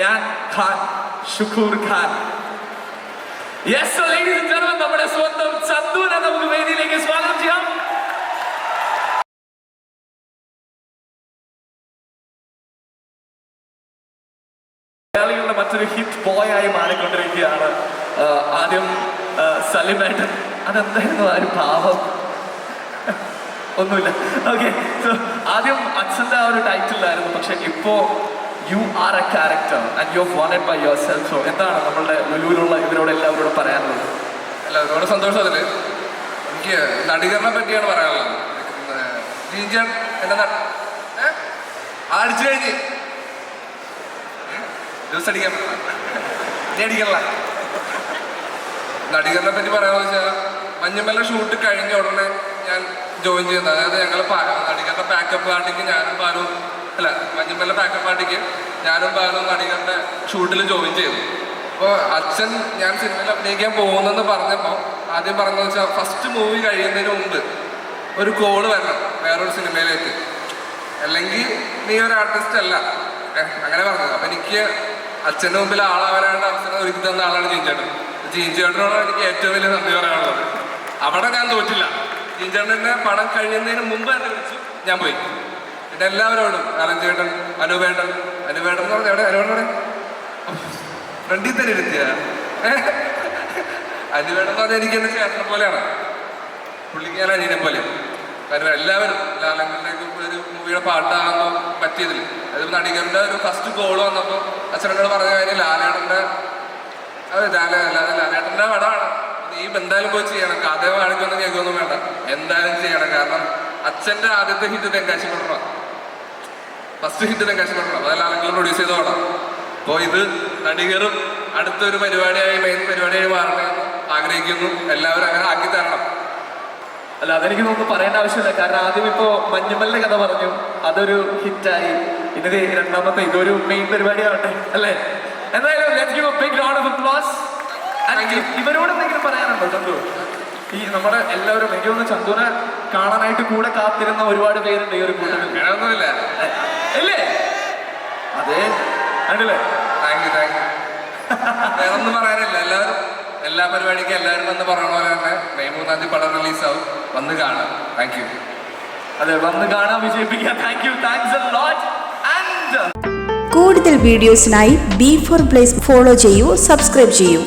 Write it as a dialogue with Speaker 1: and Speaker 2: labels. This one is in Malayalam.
Speaker 1: ഞാൻ Khan Shukkur Khan. Yes ladies and gentlemen നമ്മുടെ സ്വന്തം ചന്ദൂനെ നമുക്ക് വേദിയിലേക്ക് സ്വാഗതം ചെയ്യാം. മലയാളികളുടെ മറ്റൊരു ഹിറ്റ് ബോയ് ആയി മാറിക്കൊണ്ടിരിക്കുകയാണ്. ആദ്യം സലിമേട്ടൻ അതെന്തായിരുന്നു ആ ഒരു ഭാവം? ഒന്നുമില്ല. ഓക്കെ ആദ്യം അച്ഛന്റെ ആ ഒരു ടൈറ്റിലായിരുന്നു പക്ഷെ ഇപ്പോ you are a character and you wanted by yourself so എന്താണ് നമ്മളുടെ ലുലുവിലുള്ള ഇവരോട് എല്ലാവരോടും പറയാനുള്ളത്?
Speaker 2: അല്ല ഒരുപാട് സന്തോഷം അതിൽ എനിക്ക് നടികരനെ പറ്റിയാണ് പറയാനുള്ളത്. ജീൻജൻ? ആ അടിച്ചു കഴിഞ്ഞ്. ദിവസം അടിക്കാൻ അടിക്കല്ല നടികറിനെ പറ്റി പറയാമെന്ന് വെച്ചാൽ മഞ്ഞുമല ഷൂട്ട് കഴിഞ്ഞ ഉടനെ ഞാൻ ജോയിൻ ചെയ്യുന്നത്. അതായത് ഞങ്ങൾ നടികരുടെ പാക്കപ്പ് പാർട്ടിക്ക് ഞാനും ബാലും അല്ല മഞ്ഞുമല ബാക്കപ്പ് പാർട്ടിക്ക് ഞാനും ബാലും നടികളുടെ ഷൂട്ടിൽ ജോയിൻ ചെയ്തു. അപ്പോൾ അച്ഛൻ ഞാൻ സിനിമയിൽ അഭിനയിക്കാൻ പോകുന്നെന്ന് പറഞ്ഞപ്പോൾ ആദ്യം പറഞ്ഞതെന്ന് വെച്ചാൽ ഫസ്റ്റ് മൂവി കഴിയുന്നതിന് മുമ്പ് ഒരു കോൾ വരണം വേറൊരു സിനിമയിലേക്ക് അല്ലെങ്കിൽ നീ ഒരു ആർട്ടിസ്റ്റ് അല്ല. അങ്ങനെ പറഞ്ഞു അപ്പൊ എനിക്ക് അച്ഛന്റെ മുമ്പിൽ ആളാവാനായിട്ട് അവസരം ഒരുക്കി തന്ന ആളാണ് ജീൻചേട്ടൻ ജീൻചേട്ടനോടാണ് എനിക്ക് ഏറ്റവും വലിയ നന്ദി പറയാനുള്ളത്. അവിടെ ഞാൻ തോറ്റില്ല. ജീൻചേട്ടന്റെ പണം കഴിയുന്നതിന് മുമ്പ് എന്നെ വിളിച്ചു ഞാൻ പോയി. പിന്നെ എല്ലാവരോടും അലൻ ചേട്ടൻ അനുവേട്ടൻ അനുവേട്ടൻ എന്ന് പറഞ്ഞാൽ എവിടെ? അനുവേട്ടൻ ഫ്രണ്ടിൽ തന്നെ ഇരുത്തിയ. അനുവേട്ടൻ എന്ന് പറഞ്ഞാൽ എനിക്ക് എന്റെ ചേട്ടനെ പോലെയാണ്. പുള്ളിക്ക് ഞാൻ അനിയനെ പോലെ. കാരണം എല്ലാവരും ലാലങ്ങളിലേക്ക് ഒരു മൂവിയുടെ പാട്ടാകുമ്പോൾ പറ്റിയതിൽ. അത് നടികരുടെ ഒരു ഫസ്റ്റ് ഗോൾ വന്നപ്പോൾ അച്ഛനോട് പറഞ്ഞ കാര്യം ലാലേട്ടന്റെ അതെ ലാലേ ലാല ലാലേട്ടന്റെ പടമാണ്. നീ എന്തായാലും പോയി ചെയ്യണം. കഥ കാണിക്കൊന്നും കേൾക്കൊന്നും വേണ്ട. എന്തായാലും ചെയ്യണം. കാരണം അച്ഛന്റെ ആദ്യത്തെ hit Tenkasi Pattanam first hit Tenkasi Pattanam അത് ലാലങ്ങൾ പ്രൊഡ്യൂസ് ചെയ്ത പടം. അപ്പോൾ ഇത് നടികരും അടുത്തൊരു പരിപാടിയായി മെയിൻ പരിപാടിയായി മാറണമെന്ന് ആഗ്രഹിക്കുന്നു. എല്ലാവരും അങ്ങനെ ആക്കി തരണം.
Speaker 1: അല്ല അതെനിക്ക് തോന്നുന്നു പറയേണ്ട ആവശ്യമില്ല. കാരണം ആദ്യം ഇപ്പോ മഞ്ഞുമലിന്റെ കഥ പറഞ്ഞു. അതൊരു ഹിറ്റായി ഇതിന്റെ രണ്ടാമത്തെ ഇതൊരു മെയിൻ പരിപാടിയാവട്ടെ അല്ലേ? എന്തായാലും give a big round of applause ഇവരോട് എന്തെങ്കിലും പറയാനുണ്ടോ ചന്തു? ഈ നമ്മുടെ എല്ലാവരും എനിക്ക് തോന്നുന്നു ചന്തുവിനെ കാണാനായിട്ട് കൂടെ കാത്തിരുന്ന ഒരുപാട് പേരുണ്ട് ഈ ഒരു കൂട്ടത്തിൽ.
Speaker 2: അങ്ങനെയൊന്നുമില്ല
Speaker 1: ഇല്ലേ? അതെ. കണ്ടില്ലേ?
Speaker 2: താങ്ക് യു താങ്ക് യു പറയാനില്ല. എല്ലാവരും എല്ലാ പരിപാടിക്കും എല്ലാവരും വന്ന് പറയണ പോലെ തന്നെ മെയ് മൂന്നാം തീയതി പടം റിലീസാവും. വന്ന് കാണാം. താങ്ക് യു
Speaker 1: അതെ വന്ന് കാണാൻ വിജയിപ്പിക്കാം thank you thanks a lot and
Speaker 3: കൂടുതൽ വീഡിയോസിനായി ബി ഫോർ പ്ലേസ് ഫോളോ ചെയ്യൂ സബ്സ്ക്രൈബ് ചെയ്യൂ.